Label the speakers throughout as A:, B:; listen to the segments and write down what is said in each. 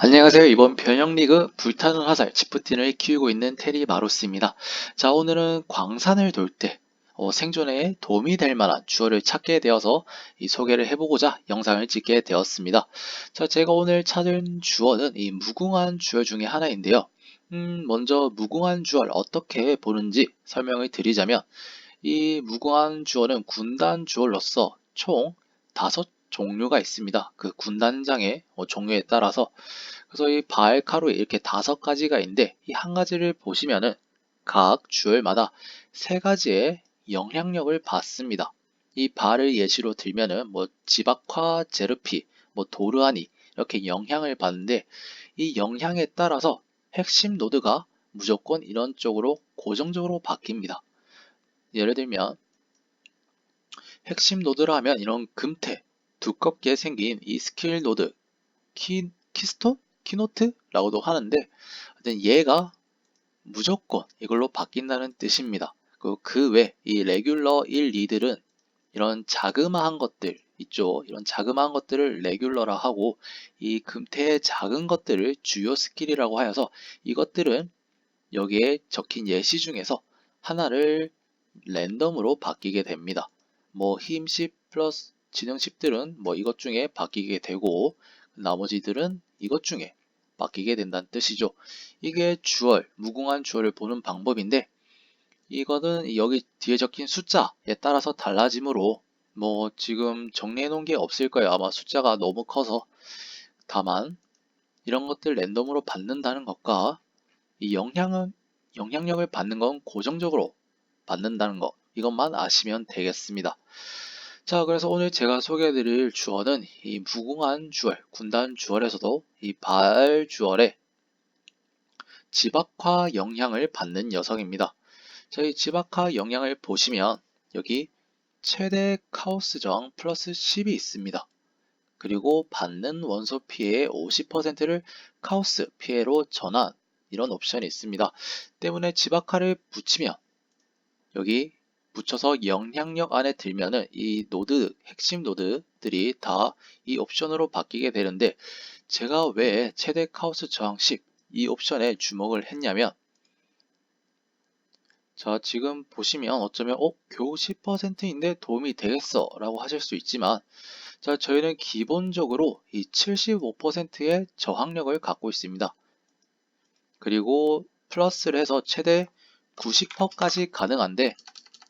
A: 안녕하세요. 이번 변형리그 불타는 화살 지프틴을 키우고 있는 테리 마로스입니다. 자, 오늘은 광산을 돌때 어, 생존에 도움이 될 만한 주어를 찾게 되어서 이 소개를 해보고자 영상을 찍게 되었습니다. 자, 제가 오늘 찾은 주어는 이 무궁한 주어 중에 하나인데요. 음, 먼저 무궁한 주어를 어떻게 보는지 설명을 드리자면 이 무궁한 주어는 군단 주어로서 총 다섯 종류가 있습니다. 그 군단장의 어, 종류에 따라서 그래서 이 바알카루에 이렇게 다섯 가지가 있는데 이 한 가지를 보시면은 각 주얼마다 세 가지의 영향력을 받습니다. 이 바를 예시로 들면은 뭐 지박화 제르피, 뭐 도르아니 이렇게 영향을 받는데 이 영향에 따라서 핵심 노드가 무조건 이런 쪽으로 고정적으로 바뀝니다. 예를 들면 핵심 노드라 하면 이런 금태, 두껍게 생긴 이 스킬 노드, 키, 키스톤? 키노트라고도 하는데 어쨌든 얘가 무조건 이걸로 바뀐다는 뜻입니다. 그외이 레귤러 1, 2들은 이런 자그마한 것들 있죠. 이런 자그마한 것들을 레귤러라 하고 이 금태의 작은 것들을 주요 스킬이라고 하여서 이것들은 여기에 적힌 예시 중에서 하나를 랜덤으로 바뀌게 됩니다. 뭐 힘 10 플러스 10들은 뭐 이것 중에 바뀌게 되고 나머지들은 이것 중에 바뀌게 된다는 뜻이죠. 이게 주얼, 무궁한 주얼을 보는 방법인데 이거는 여기 뒤에 적힌 숫자에 따라서 달라지므로 뭐 지금 정리해 놓은 게 없을 거예요. 아마 숫자가 너무 커서 다만 이런 것들 랜덤으로 받는다는 것과 이 영향은 영향력을 받는 건 고정적으로 받는다는 것 이것만 아시면 되겠습니다. 자, 그래서 오늘 제가 소개해드릴 주어는 이 무궁한 주얼, 군단 주얼에서도 이발 주얼의 지박화 영향을 받는 녀석입니다. 저희 지박화 영향을 보시면 여기 최대 카오스 저항 플러스 10이 있습니다. 그리고 받는 원소 피해의 50%를 카오스 피해로 전환 이런 옵션이 있습니다. 때문에 지박화를 붙이면 여기 붙여서 영향력 안에 들면은 이 노드, 핵심 노드들이 다 이 옵션으로 바뀌게 되는데 제가 왜 최대 카오스 저항식 이 옵션에 주목을 했냐면 자 지금 보시면 어쩌면 어? 겨우 10%인데 도움이 되겠어 라고 하실 수 있지만 자 저희는 기본적으로 이 75%의 저항력을 갖고 있습니다. 그리고 플러스를 해서 최대 90%까지 가능한데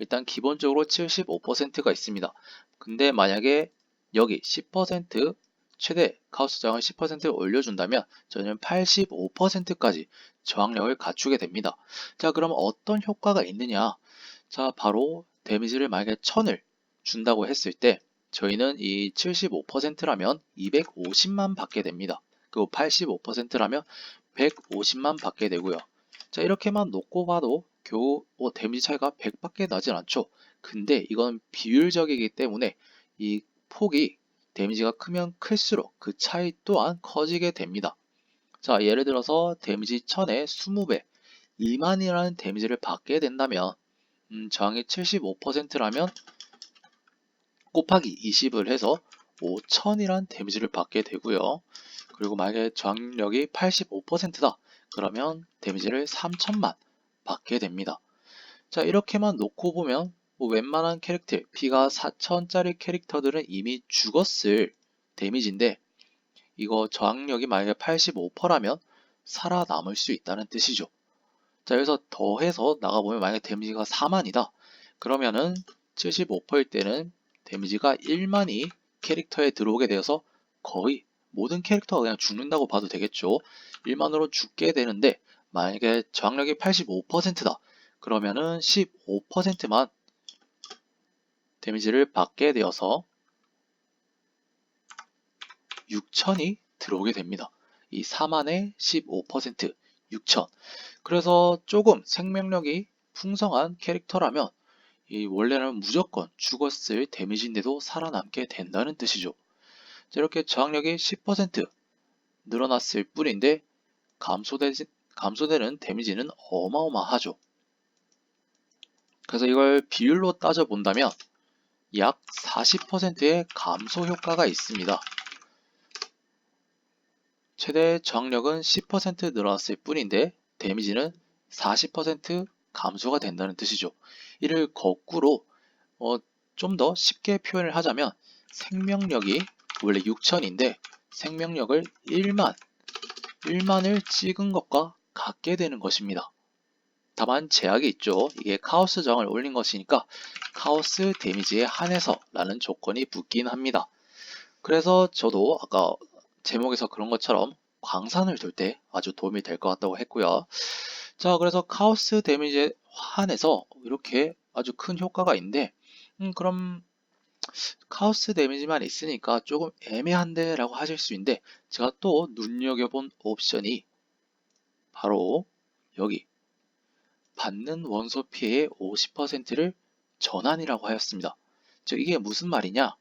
A: 일단 기본적으로 75%가 있습니다. 근데 만약에 여기 10% 최대 카우스 저항을 10% 올려준다면 저는 85%까지 저항력을 갖추게 됩니다. 자 그럼 어떤 효과가 있느냐 자 바로 데미지를 만약에 1000을 준다고 했을 때 저희는 이 75%라면 250만 받게 됩니다. 그리고 85%라면 150만 받게 되고요. 자 이렇게만 놓고 봐도 겨우 뭐 데미지 차이가 100밖에 나진 않죠. 근데 이건 비율적이기 때문에 이 폭이 데미지가 크면 클수록 그 차이 또한 커지게 됩니다. 자 예를 들어서 데미지 1000에 20배 2만이라는 데미지를 받게 된다면 음, 저항이 75%라면 곱하기 20을 해서 5000이라는 데미지를 받게 되고요. 그리고 만약에 저항력이 85%다. 그러면 데미지를 3000만 받게 됩니다. 자 이렇게만 놓고 보면 뭐 웬만한 캐릭터 피가 4000짜리 캐릭터들은 이미 죽었을 데미지인데 이거 저항력이 만약에 85%라면 살아남을 수 있다는 뜻이죠. 자 여기서 더해서 나가보면 만약에 데미지가 4만이다. 그러면은 75%일 때는 데미지가 1만이 캐릭터에 들어오게 되어서 거의 모든 캐릭터가 그냥 죽는다고 봐도 되겠죠. 1만으로 죽게 되는데 만약에 저항력이 85%다. 그러면은 15%만 데미지를 받게 되어서 6천이 들어오게 됩니다. 이 4만의 15% 6천. 그래서 조금 생명력이 풍성한 캐릭터라면 이 원래는 무조건 죽었을 데미지인데도 살아남게 된다는 뜻이죠. 이렇게 저항력이 10% 늘어났을 뿐인데 감소되지, 감소되는 데미지는 어마어마하죠. 그래서 이걸 비율로 따져본다면 약 40%의 감소 효과가 있습니다. 최대 저항력은 10% 늘어났을 뿐인데 데미지는 40% 감소가 된다는 뜻이죠. 이를 거꾸로 어, 좀 더 쉽게 표현을 하자면 생명력이 원래 6천인데 생명력을 1만 1만을 찍은 것과 같게 되는 것입니다. 다만 제약이 있죠. 이게 카오스 저항을 올린 것이니까 카오스 데미지에 한해서 라는 조건이 붙긴 합니다. 그래서 저도 아까 제목에서 그런 것처럼 광산을 돌 때 아주 도움이 될 것 같다고 했고요. 자, 그래서 카오스 데미지에 한해서 이렇게 아주 큰 효과가 있는데, 음, 그럼 카오스 데미지만 있으니까 조금 애매한데 라고 하실 수 있는데, 제가 또 눈여겨본 옵션이 바로 여기 받는 원소 피해의 50%를 전환이라고 하였습니다. 즉 이게 무슨 말이냐?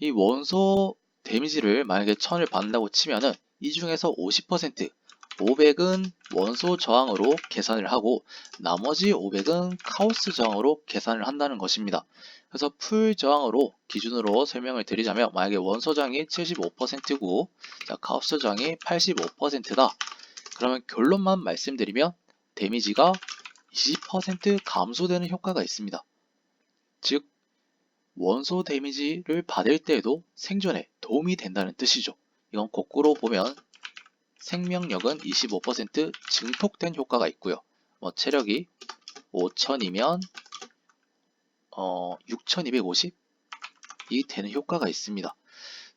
A: 이 원소 데미지를 만약에 1000을 받는다고 치면은 이 중에서 50% 500은 원소 저항으로 계산을 하고 나머지 500은 카오스 저항으로 계산을 한다는 것입니다. 그래서 풀 저항으로 기준으로 설명을 드리자면 만약에 원소 저항이 75%고 자, 카오스 저항이 85%다. 그러면 결론만 말씀드리면 데미지가 20% 감소되는 효과가 있습니다. 즉 원소 데미지를 받을 때에도 생존에 도움이 된다는 뜻이죠. 이건 거꾸로 보면 생명력은 25% 증폭된 효과가 있고요. 뭐 체력이 5000이면 어, 6250이 되는 효과가 있습니다.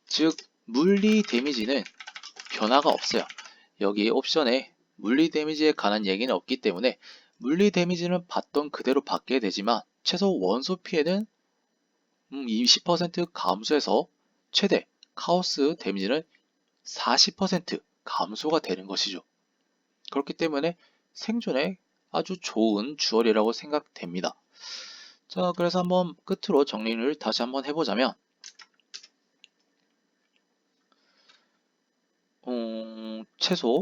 A: 즉 물리 데미지는 변화가 없어요. 여기 옵션에 물리 데미지에 관한 얘기는 없기 때문에 물리 데미지는 받던 그대로 받게 되지만 최소 원소 피해는 20% 음, 감소해서 최대 카오스 데미지는 40% 감소가 되는 것이죠. 그렇기 때문에 생존에 아주 좋은 주얼이라고 생각됩니다. 자, 그래서 한번 끝으로 정리를 다시 한번 해보자면, 음, 최소,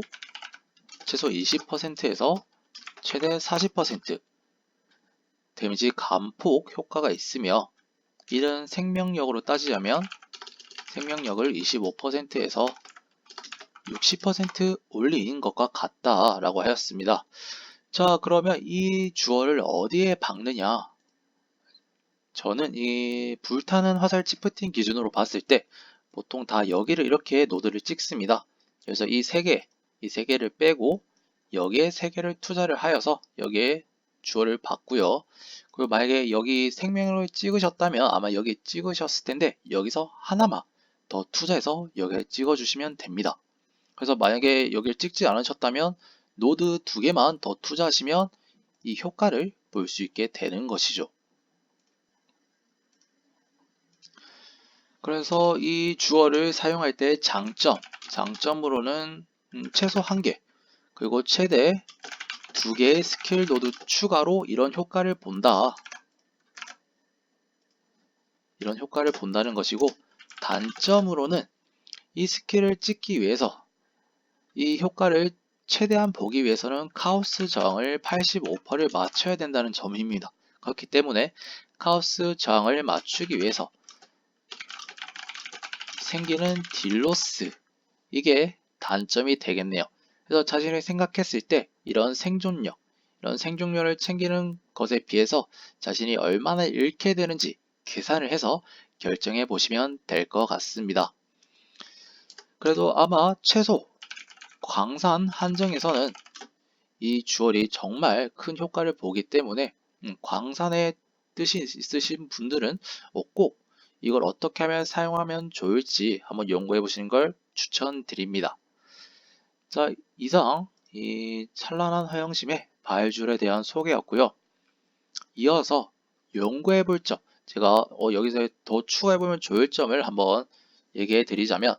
A: 최소 20%에서 최대 40% 데미지 감폭 효과가 있으며, 이런 생명력으로 따지자면, 생명력을 25%에서 60% 올린 것과 같다 라고 하였습니다. 자, 그러면 이 주어를 어디에 박느냐? 저는 이 불타는 화살 치프틴 기준으로 봤을 때 보통 다 여기를 이렇게 노드를 찍습니다. 그래서 이 세 개, 이 세 개를 빼고 여기에 세 개를 투자를 하여서 여기에 주어를 받고요. 그리고 만약에 여기 생명을 찍으셨다면 아마 여기 찍으셨을 텐데 여기서 하나만 더 투자해서 여기에 찍어주시면 됩니다. 그래서 만약에 여기를 찍지 않으셨다면 노드 두 개만 더 투자하시면 이 효과를 볼 수 있게 되는 것이죠. 그래서 이 주어를 사용할 때 장점, 장점으로는 음, 최소 한 개, 그리고 최대 두 개의 스킬 노드 추가로 이런 효과를 본다. 이런 효과를 본다는 것이고 단점으로는 이 스킬을 찍기 위해서 이 효과를 최대한 보기 위해서는 카오스 저항을 85%를 맞춰야 된다는 점입니다. 그렇기 때문에 카오스 저항을 맞추기 위해서 생기는 딜로스 이게 단점이 되겠네요. 그래서 자신을 생각했을 때 이런 생존력, 이런 생존력을 챙기는 것에 비해서 자신이 얼마나 잃게 되는지 계산을 해서 결정해 보시면 될 것 같습니다. 그래도 아마 최소 광산 한정에서는 이 주얼이 정말 큰 효과를 보기 때문에 음, 광산에 뜻이 있으신 분들은 꼭 이걸 어떻게 하면 사용하면 좋을지 한번 연구해 보시는 걸 추천드립니다. 자, 이상 이 찬란한 화영심의 바일줄에 대한 소개였고요. 이어서 연구해 볼 점, 제가 어, 여기서 더 추가해 보면 좋을 점을 한번 얘기해 드리자면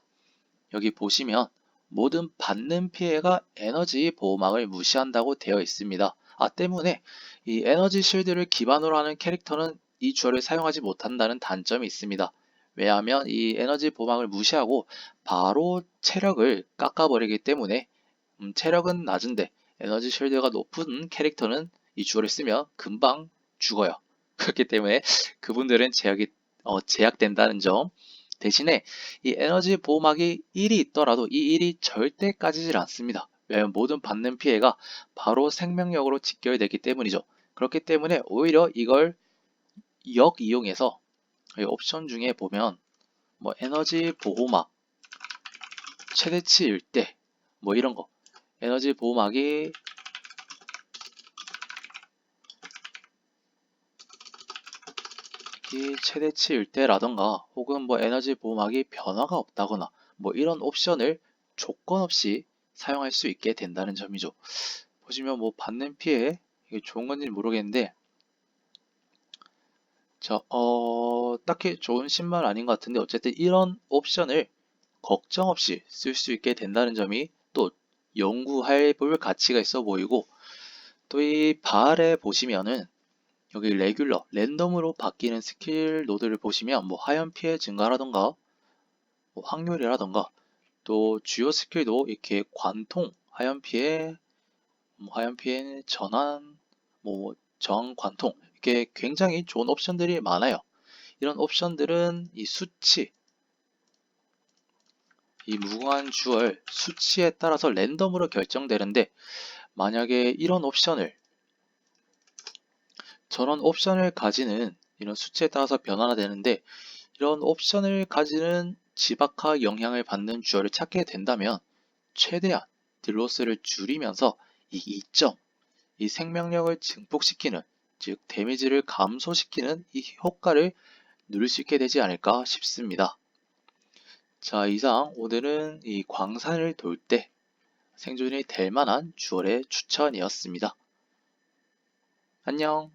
A: 여기 보시면 모든 받는 피해가 에너지 보호막을 무시한다고 되어 있습니다. 아 때문에 이 에너지 실드를 기반으로 하는 캐릭터는 이 주어를 사용하지 못한다는 단점이 있습니다. 왜냐하면 이 에너지 보호막을 무시하고 바로 체력을 깎아버리기 때문에 음, 체력은 낮은데 에너지 실드가 높은 캐릭터는 이 주어를 쓰면 금방 죽어요. 그렇기 때문에 그분들은 제약이 어, 제약된다는 점 대신에 이 에너지 보호막이 1이 있더라도 이 1이 절대 까지질 않습니다. 왜냐하면 모든 받는 피해가 바로 생명력으로 직결되기 때문이죠. 그렇기 때문에 오히려 이걸 역 이용해서 이 옵션 중에 보면 뭐 에너지 보호막 최대치일 때 뭐 이런 거 에너지 보호막이 이 최대치일 때라던가 혹은 뭐 에너지 보호막이 변화가 없다거나 뭐 이런 옵션을 조건 없이 사용할 수 있게 된다는 점이죠. 보시면 뭐 받는 피해 이게 좋은 건지 는 모르겠는데 자, 어, 딱히 좋은 신발 아닌 것 같은데 어쨌든 이런 옵션을 걱정 없이 쓸 수 있게 된다는 점이 또 연구해 볼 가치가 있어 보이고 또 이 발에 보시면은 여기 레귤러, 랜덤으로 바뀌는 스킬 노드를 보시면 뭐 하연 피해 증가라던가 뭐 확률이라던가 또 주요 스킬도 이렇게 관통, 하연 피해, 뭐 하연 피해 전환, 뭐 저항 관통 이렇게 굉장히 좋은 옵션들이 많아요. 이런 옵션들은 이 수치, 이 무궁한 주얼 수치에 따라서 랜덤으로 결정되는데 만약에 이런 옵션을 저런 옵션을 가지는 이런 수치에 따라서 변화가 되는데 이런 옵션을 가지는 지박화 영향을 받는 주얼을 찾게 된다면 최대한 딜로스를 줄이면서 이 2점, 이 생명력을 증폭시키는 즉 데미지를 감소시키는 이 효과를 누릴 수 있게 되지 않을까 싶습니다. 자 이상 오늘은 이 광산을 돌 때 생존이 될 만한 주얼의 추천이었습니다. 안녕